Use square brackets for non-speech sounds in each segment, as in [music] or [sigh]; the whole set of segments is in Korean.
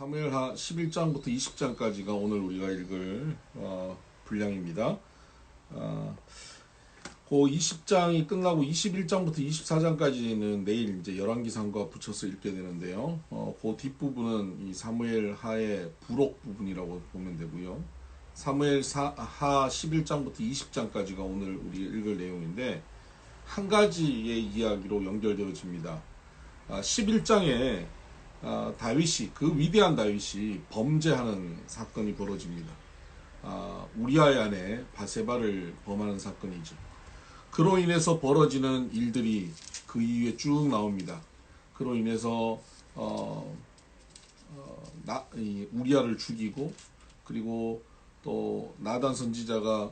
사무엘하 11장부터 20장까지가 오늘 우리가 읽을 어, 분량입니다. 어, 그 20장이 끝나고 21장부터 24장까지는 내일 이제 열왕기상과 붙여서 읽게 되는데요. 어, 그 뒷부분은 이 사무엘하의 부록 부분이라고 보면 되고요. 사무엘하 11장부터 20장까지가 오늘 우리 읽을 내용인데 한 가지의 이야기로 연결되어집니다. 아, 11장에 아, 다윗이 그 위대한 다윗이 범죄하는 사건이 벌어집니다. 아, 우리아의 아내 바세바를 범하는 사건이죠. 그로 인해서 벌어지는 일들이 그 이후에 쭉 나옵니다. 그로 인해서 어, 어, 나, 이 우리아를 죽이고 그리고 또 나단 선지자가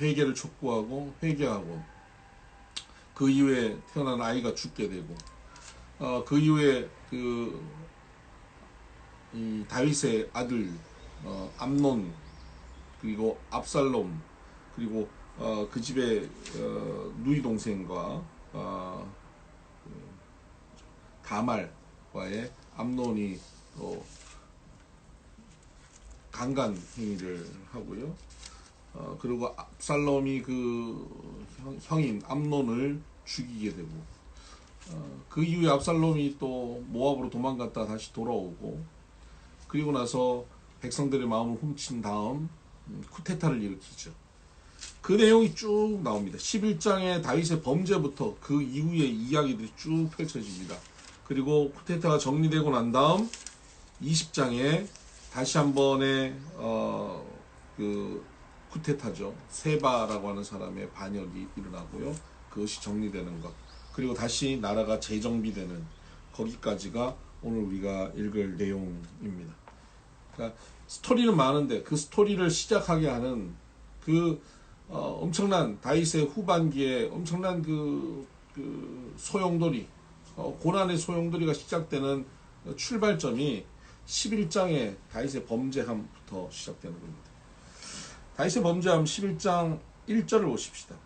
회개를 촉구하고 회개하고 그 이후에 태어난 아이가 죽게 되고 어, 그 이후에 그, 이 다윗의 아들, 어, 암논, 그리고 압살롬, 그리고, 어, 그 집의, 어, 누이 동생과, 어, 그 다말과의 암논이 또, 강간 행위를 하고요. 어, 그리고 압살롬이 그 형, 형인 암논을 죽이게 되고, 어, 그 이후에 압살롬이 또 모압으로 도망갔다 다시 돌아오고 그리고 나서 백성들의 마음을 훔친 다음 음, 쿠데타를 일으키죠. 그 내용이 쭉 나옵니다. 11장의 다윗의 범죄부터 그 이후의 이야기들이 쭉 펼쳐집니다. 그리고 쿠데타가 정리되고 난 다음 20장에 다시 한 번의 어, 그 쿠데타죠. 세바라고 하는 사람의 반역이 일어나고요. 그것이 정리되는 것. 그리고 다시 나라가 재정비되는 거기까지가 오늘 우리가 읽을 내용입니다. 그러니까 스토리는 많은데 그 스토리를 시작하게 하는 그 어, 엄청난 다윗의 후반기에 엄청난 그, 그 소용돌이 어, 고난의 소용돌이가 시작되는 출발점이 11장의 다윗의 범죄함부터 시작되는 겁니다. 다윗의 범죄함 11장 1절을 보십시다.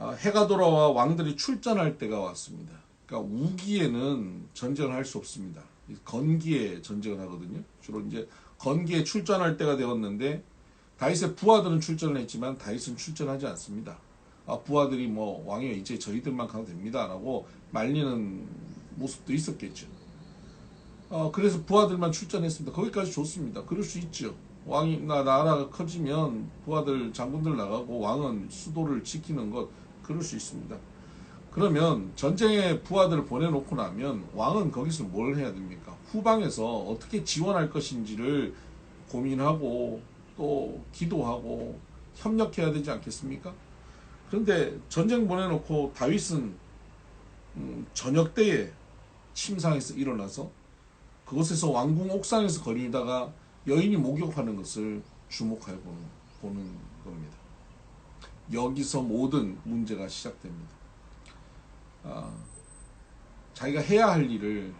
해가 돌아와 왕들이 출전할 때가 왔습니다. 그러니까 우기에는 전쟁을 할 수 없습니다. 건기에 전쟁을 하거든요. 주로 이제 건기에 출전할 때가 되었는데 다윗의 부하들은 출전을 했지만 다윗은 출전하지 않습니다. 아, 부하들이 뭐 왕이여 이제 저희들만 가도 됩니다라고 말리는 모습도 있었겠죠. 어, 그래서 부하들만 출전했습니다. 거기까지 좋습니다. 그럴 수 있죠. 왕이 나 나라가 커지면 부하들 장군들 나가고 왕은 수도를 지키는 것 그럴 수 있습니다. 그러면 전쟁에 부하들을 보내놓고 나면 왕은 거기서 뭘 해야 됩니까? 후방에서 어떻게 지원할 것인지를 고민하고 또 기도하고 협력해야 되지 않겠습니까? 그런데 전쟁 보내놓고 다윗은 음, 저녁 때에 침상에서 일어나서 그곳에서 왕궁 옥상에서 거리다가 여인이 목욕하는 것을 주목하여 보는, 보는 겁니다. 여기서 모든 문제가 시작됩니다. 아, 자기가 해야 할 일을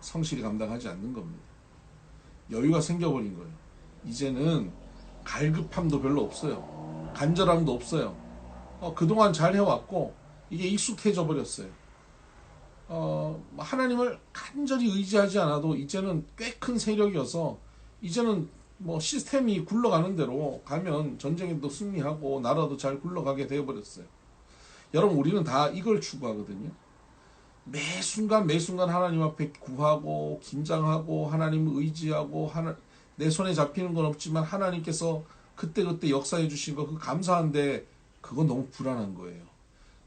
성실히 감당하지 않는 겁니다. 여유가 생겨버린 거예요. 이제는 갈급함도 별로 없어요. 간절함도 없어요. 어, 그동안 잘 해왔고, 이게 익숙해져 버렸어요. 어, 하나님을 간절히 의지하지 않아도 이제는 꽤 큰 세력이어서, 이제는 뭐 시스템이 굴러가는 대로 가면 전쟁에도 승리하고 나라도 잘 굴러가게 되어버렸어요. 여러분 우리는 다 이걸 추구하거든요. 매 순간 매 순간 하나님 앞에 구하고 긴장하고 하나님을 의지하고 하나, 내 손에 잡히는 건 없지만 하나님께서 그때 그때 역사해 주신 거 그 감사한데 그건 너무 불안한 거예요.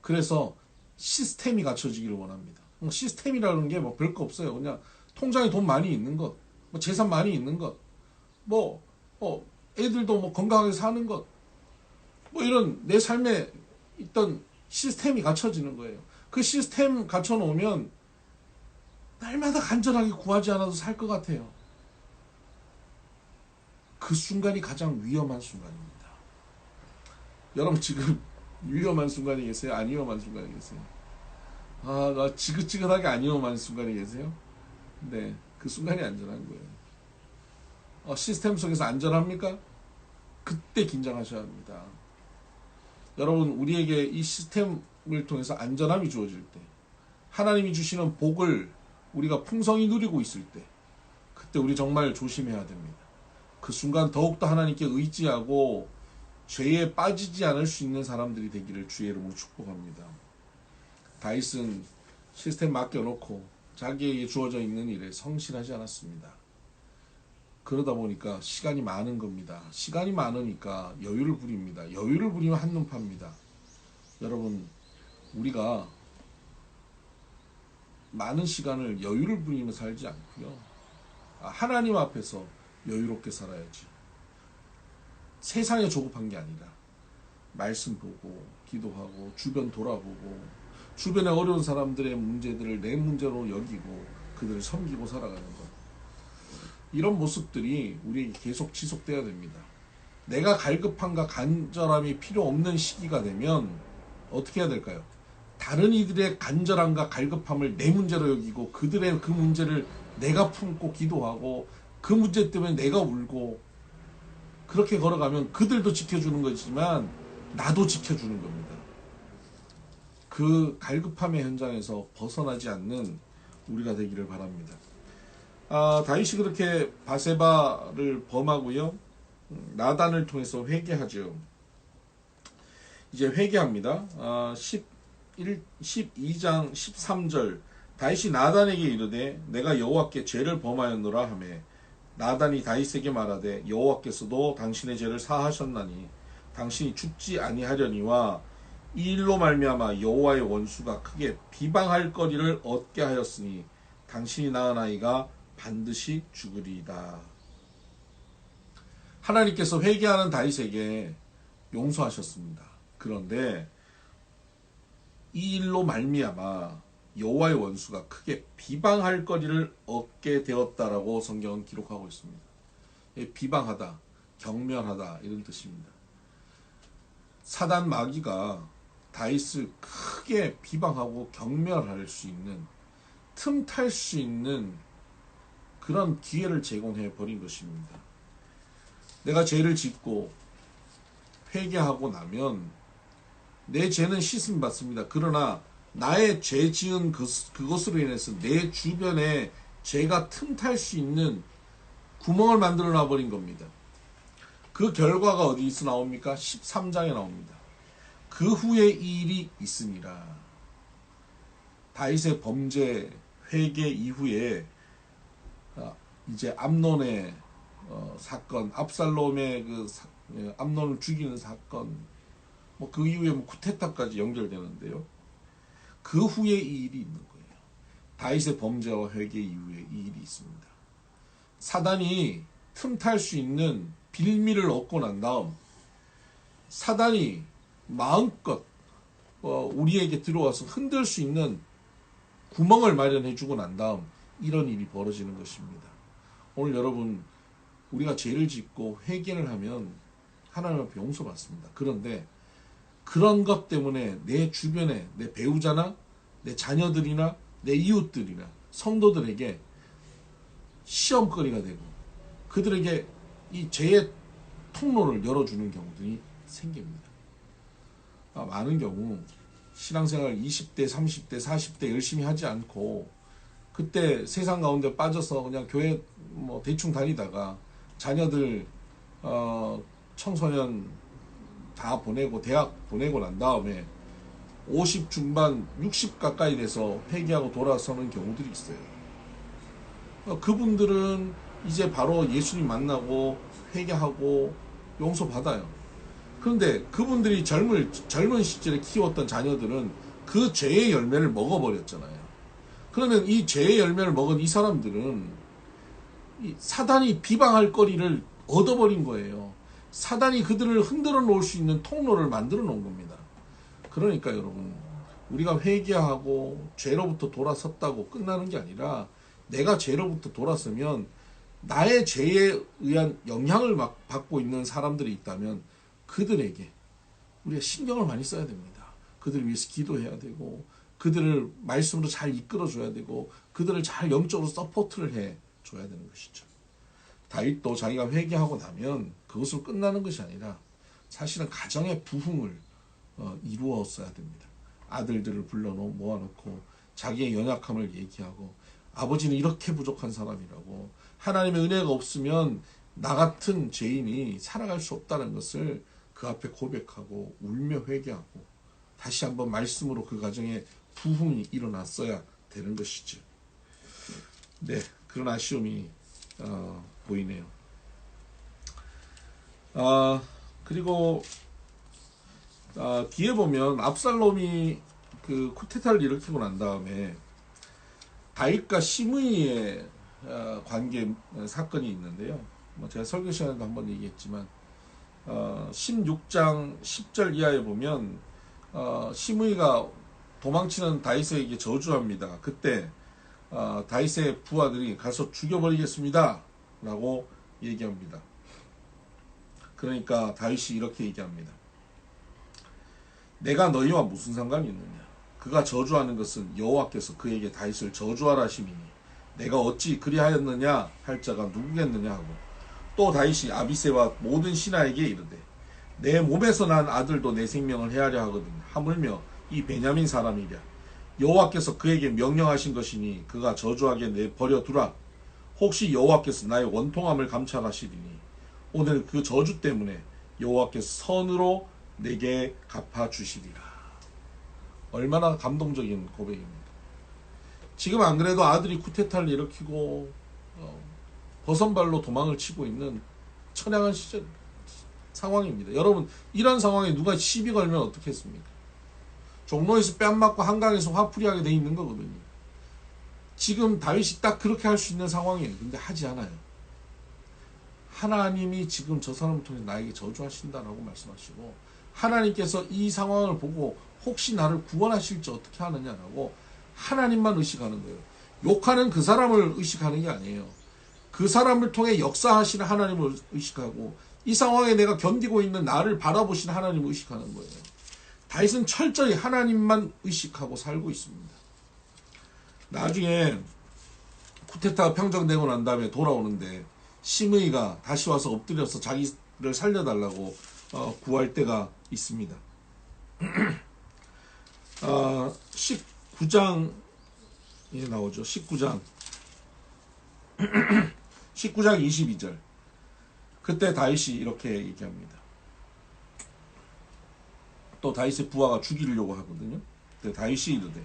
그래서 시스템이 갖춰지기를 원합니다. 뭐 시스템이라는 게 뭐 별거 없어요. 그냥 통장에 돈 많이 있는 것, 뭐 재산 많이 있는 것, 뭐, 어, 애들도 뭐 건강하게 사는 것, 뭐 이런 내 삶에 있던 시스템이 갖춰지는 거예요. 그 시스템 갖춰놓으면 날마다 간절하게 구하지 않아도 살 것 같아요. 그 순간이 가장 위험한 순간입니다. 여러분 지금 위험한 순간이 계세요? 안 위험한 순간이 계세요? 아, 나 지긋지긋하게 안 위험한 순간이 계세요? 네, 그 순간이 안전한 거예요. 어, 시스템 속에서 안전합니까? 그때 긴장하셔야 합니다. 여러분, 우리에게 이 시스템을 통해서 안전함이 주어질 때, 하나님이 주시는 복을 우리가 풍성히 누리고 있을 때, 그때 우리 정말 조심해야 됩니다. 그 순간 더욱더 하나님께 의지하고 죄에 빠지지 않을 수 있는 사람들이 되기를 주의 이름으로 축복합니다. 다윗은 시스템 맡겨놓고 자기에게 주어져 있는 일에 성실하지 않았습니다. 그러다 보니까 시간이 많은 겁니다. 시간이 많으니까 여유를 부립니다. 여유를 부리면 한눈 팝니다. 여러분, 우리가 많은 시간을 여유를 부리며 살지 않고요. 아, 하나님 앞에서 여유롭게 살아야지. 세상에 조급한 게 아니라 말씀 보고 기도하고 주변 돌아보고 주변에 어려운 사람들의 문제들을 내 문제로 여기고 그들을 섬기고 살아가는 것. 이런 모습들이 우리에게 계속 지속돼야 됩니다. 내가 갈급함과 간절함이 필요 없는 시기가 되면 어떻게 해야 될까요? 다른 이들의 간절함과 갈급함을 내 문제로 여기고 그들의 그 문제를 내가 품고 기도하고 그 문제 때문에 내가 울고 그렇게 걸어가면 그들도 지켜주는 거지만 나도 지켜주는 겁니다. 그 갈급함의 현장에서 벗어나지 않는 우리가 되기를 바랍니다. 아, 다윗이 그렇게 바세바를 범하고요. 음, 나단을 통해서 회개하죠. 이제 회개합니다. 아, 11, 12장 13절 다윗이 나단에게 이르되 내가 여호와께 죄를 범하였노라 하매 나단이 다윗에게 말하되 여호와께서도 당신의 죄를 사하셨나니 당신이 죽지 아니하려니와 이 일로 말미암아 여호와의 원수가 크게 비방할 거리를 얻게 하였으니 당신이 낳은 아이가 반드시 죽으리이다. 하나님께서 회개하는 다윗에게 용서하셨습니다. 그런데 이 일로 말미암아 여호와의 원수가 크게 비방할 거리를 얻게 되었다라고 성경은 기록하고 있습니다. 비방하다, 경멸하다 이런 뜻입니다. 사단 마귀가 다윗을 크게 비방하고 경멸할 수 있는 틈탈 수 있는 그런 기회를 제공해 버린 것입니다. 내가 죄를 짓고 회개하고 나면 내 죄는 씻음 받습니다. 그러나 나의 죄 지은 그, 그것으로 인해서 내 주변에 죄가 틈탈 수 있는 구멍을 만들어 놔버린 겁니다. 그 결과가 어디서 나옵니까? 13장에 나옵니다. 그 후에 이 일이 있으니라. 다윗의 범죄 회개 이후에 어, 이제 암론의 어, 사건, 압살롬의 그 사, 예, 암론을 죽이는 사건, 뭐 그 이후에 뭐 쿠데타까지 연결되는데요. 그 후에 이 일이 있는 거예요. 다윗의 범죄와 회개 이후에 이 일이 있습니다. 사단이 틈탈 수 있는 빌미를 얻고 난 다음 사단이 마음껏 어, 우리에게 들어와서 흔들 수 있는 구멍을 마련해 주고 난 다음 이런 일이 벌어지는 것입니다. 오늘 여러분 우리가 죄를 짓고 회개를 하면 하나님 앞에 용서받습니다. 그런데 그런 것 때문에 내 주변에 내 배우자나 내 자녀들이나 내 이웃들이나 성도들에게 시험거리가 되고 그들에게 이 죄의 통로를 열어주는 경우들이 생깁니다. 아, 많은 경우 신앙생활 20대, 30대, 40대 열심히 하지 않고 그때 세상 가운데 빠져서 그냥 교회 뭐 대충 다니다가 자녀들 어 청소년 다 보내고 대학 보내고 난 다음에 50 중반 60 가까이 돼서 회개하고 돌아서는 경우들이 있어요. 어, 그분들은 이제 바로 예수님 만나고 회개하고 용서 받아요. 그런데 그분들이 젊을 젊은 시절에 키웠던 자녀들은 그 죄의 열매를 먹어버렸잖아요. 그러면 이 죄의 열매를 먹은 이 사람들은 이 사단이 비방할 거리를 얻어버린 거예요. 사단이 그들을 흔들어 놓을 수 있는 통로를 만들어 놓은 겁니다. 그러니까 여러분, 우리가 회개하고 죄로부터 돌아섰다고 끝나는 게 아니라 내가 죄로부터 돌았으면 나의 죄에 의한 영향을 막 받고 있는 사람들이 있다면 그들에게 우리가 신경을 많이 써야 됩니다. 그들을 위해서 기도해야 되고 그들을 말씀으로 잘 이끌어 줘야 되고 그들을 잘 영적으로 서포트를 해 줘야 되는 것이죠. 다윗도 자기가 회개하고 나면 그것으로 끝나는 것이 아니라 사실은 가정의 부흥을 어, 이루었어야 됩니다. 아들들을 불러 모아놓고 자기의 연약함을 얘기하고 아버지는 이렇게 부족한 사람이라고 하나님의 은혜가 없으면 나 같은 죄인이 살아갈 수 없다는 것을 그 앞에 고백하고 울며 회개하고 다시 한번 말씀으로 그 가정에 부흥이 일어났어야 되는 것이죠. 네, 그런 아쉬움이 어, 보이네요. 아 그리고 아, 뒤에 보면 압살롬이 그 쿠데타를 일으키고 난 다음에 다윗과 시므이의 어, 관계 어, 사건이 있는데요. 뭐 제가 설교 시간에도 한번 얘기했지만 어, 16장 10절 이하에 보면 어, 시므이가 도망치는 다윗에게 저주합니다. 그때 어, 다윗의 부하들이 가서 죽여버리겠습니다. 라고 얘기합니다. 그러니까 다윗이 이렇게 얘기합니다. 내가 너희와 무슨 상관이 있느냐? 그가 저주하는 것은 여호와께서 그에게 다윗을 저주하라 하심이니 내가 어찌 그리하였느냐 할 자가 누구겠느냐 하고 또 다윗이 아비세와 모든 신하에게 이르되 내 몸에서 난 아들도 내 생명을 헤아려 하거든 하물며 이 베냐민 사람이랴 여호와께서 그에게 명령하신 것이니 그가 저주하게 내 버려 두라 혹시 여호와께서 나의 원통함을 감찰하시리니 오늘 그 저주 때문에 여호와께서 선으로 내게 갚아 주시리라. 얼마나 감동적인 고백입니다. 지금 안 그래도 아들이 쿠데타를 일으키고 어, 버선발로 도망을 치고 있는 처량한 시절 상황입니다. 여러분 이런 상황에 누가 시비 걸면 어떻겠습니까? 종로에서 뺨 맞고 한강에서 화풀이하게 돼 있는 거거든요. 지금 다윗이 딱 그렇게 할 수 있는 상황이에요. 근데 하지 않아요. 하나님이 지금 저 사람을 통해 나에게 저주하신다라고 말씀하시고 하나님께서 이 상황을 보고 혹시 나를 구원하실지 어떻게 하느냐라고 하나님만 의식하는 거예요. 욕하는 그 사람을 의식하는 게 아니에요. 그 사람을 통해 역사하시는 하나님을 의식하고 이 상황에 내가 견디고 있는 나를 바라보시는 하나님을 의식하는 거예요. 다윗은 철저히 하나님만 의식하고 살고 있습니다. 나중에 쿠데타가 평정되고 난 다음에 돌아오는데 심의가 다시 와서 엎드려서 자기를 살려달라고 어, 구할 때가 있습니다. [clears throat] 어, 19장 이제 나오죠. 19장 19장 22절 그때 다윗이 이렇게 얘기합니다. 또 다윗의 부하가 죽이려고 하거든요. 그때 다윗이 이르되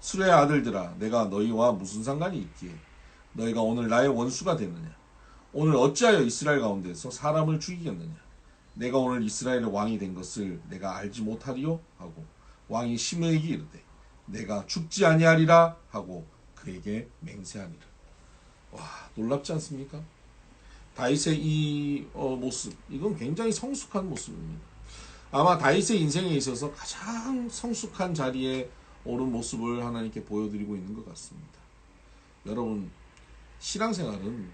수레의 아들들아 내가 너희와 무슨 상관이 있기에 너희가 오늘 나의 원수가 되느냐 오늘 어찌하여 이스라엘 가운데서 사람을 죽이겠느냐 내가 오늘 이스라엘의 왕이 된 것을 내가 알지 못하리요 하고 왕이 시므에게 이르되 내가 죽지 아니하리라 하고 그에게 맹세하니라 와 놀랍지 않습니까? 다윗의 이 어, 모습 이건 굉장히 성숙한 모습입니다. 아마 다윗의 인생에 있어서 가장 성숙한 자리에 오른 모습을 하나님께 보여드리고 있는 것 같습니다. 여러분 신앙생활은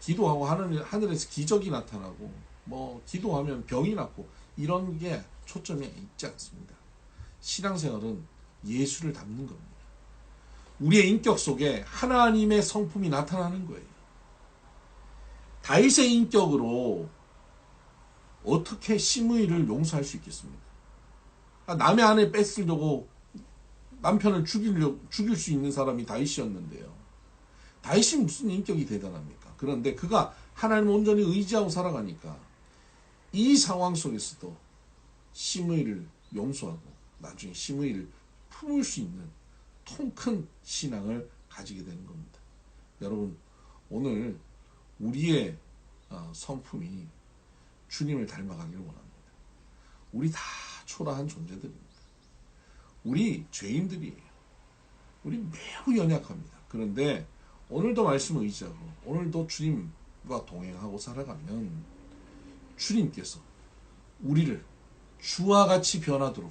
기도하고 하늘, 하늘에서 기적이 나타나고 뭐 기도하면 병이 낫고 이런 게 초점에 있지 않습니다. 신앙생활은 예수를 담는 겁니다. 우리의 인격 속에 하나님의 성품이 나타나는 거예요. 다윗의 인격으로 어떻게 시므이를 용서할 수 있겠습니까? 아, 남의 아내 뺏으려고 남편을 죽이려 죽일 수 있는 사람이 다윗이었는데요. 다윗이 무슨 인격이 대단합니까? 그런데 그가 하나님을 온전히 의지하고 살아가니까 이 상황 속에서도 시므이를 용서하고 나중에 시므이를 품을 수 있는 통 큰 신앙을 가지게 되는 겁니다. 여러분 오늘 우리의 어, 성품이 주님을 닮아가기를 원합니다. 우리 다 초라한 존재들입니다. 우리 죄인들이에요. 우리 매우 연약합니다. 그런데 오늘도 말씀을 의지하고 오늘도 주님과 동행하고 살아가면 주님께서 우리를 주와 같이 변하도록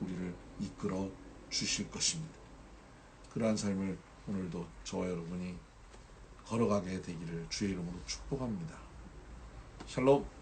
우리를 이끌어 주실 것입니다. 그러한 삶을 오늘도 저와 여러분이 걸어가게 되기를 주의 이름으로 축복합니다. 샬롬.